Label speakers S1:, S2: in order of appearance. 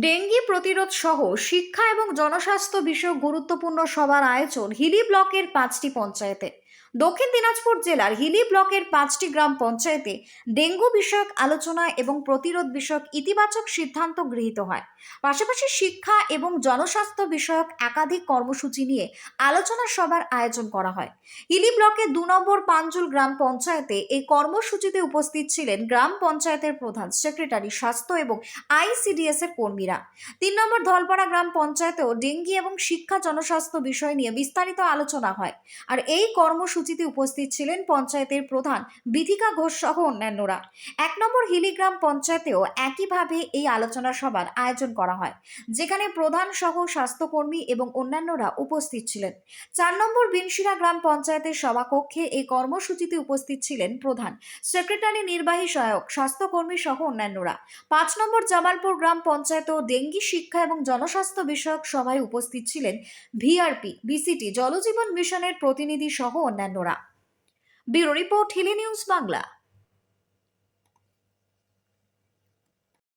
S1: Dengue প্রতিরোধ সহ শিক্ষা এবং জনস্বাস্থ্য বিষয়ক গুরুত্বপূর্ণ সভার আয়োজন হিলি ব্লকের পাঁচটি পঞ্চায়েতে। দক্ষিণ দিনাজপুর জেলার হিলি ব্লকের পাঁচটি গ্রাম পঞ্চায়েতে ডেঙ্গু বিষয়ক আলোচনা এবং প্রতিরোধ বিষয়ক ইতিবাচক সিদ্ধান্ত গৃহীত হয়। পাশাপাশি শিক্ষা এবং জনস্বাস্থ্য বিষয়ক একাধিক কর্মসূচি নিয়ে আলোচনা সভার আয়োজন করা হয়। হিলি ব্লকে দু নম্বর পাঞ্জুল গ্রাম পঞ্চায়েতে এই কর্মসূচিতে উপস্থিত ছিলেন গ্রাম পঞ্চায়েতের প্রধান সেক্রেটারি স্বাস্থ্য এবং আইসিডিএস এর কর্মীরা। তিন নম্বর ধলপাড়া গ্রাম পঞ্চায়েতেও ডেঙ্গি এবং শিক্ষা জনস্বাস্থ্য বিষয় নিয়ে বিস্তারিত আলোচনা হয়। আর এই কর্মসূচিতে উপস্থিত ছিলেন পঞ্চায়েতের প্রধান বিধিকা ঘোষ সহ অন্যান্যরা। এক নম্বর হিলিগ্রাম পঞ্চায়েতেও একইভাবে এই আলোচনা সভার আয়োজন করা হয়, যেখানে প্রধান সহ স্বাস্থ্যকর্মী এবং অন্যান্যরা উপস্থিত ছিলেন। চার নম্বর বিনশিরা গ্রাম পঞ্চায়েতের সভাকক্ষে এই কর্মসূচিতে উপস্থিত ছিলেন প্রধান সেক্রেটারি নির্বাহী সহায়ক, স্বাস্থ্যকর্মী সহ অন্যান্যরা। পাঁচ নম্বর জামালপুর গ্রাম পঞ্চায়েতেও ডেঙ্গি শিক্ষা এবং জনস্বাস্থ্য বিষয়ক সভায় উপস্থিত ছিলেন ভিআরপি, বিসিটি, জলজীবন মিশনের প্রতিনিধি সহ অন্যান্যরা bureau report Hili news Bangla.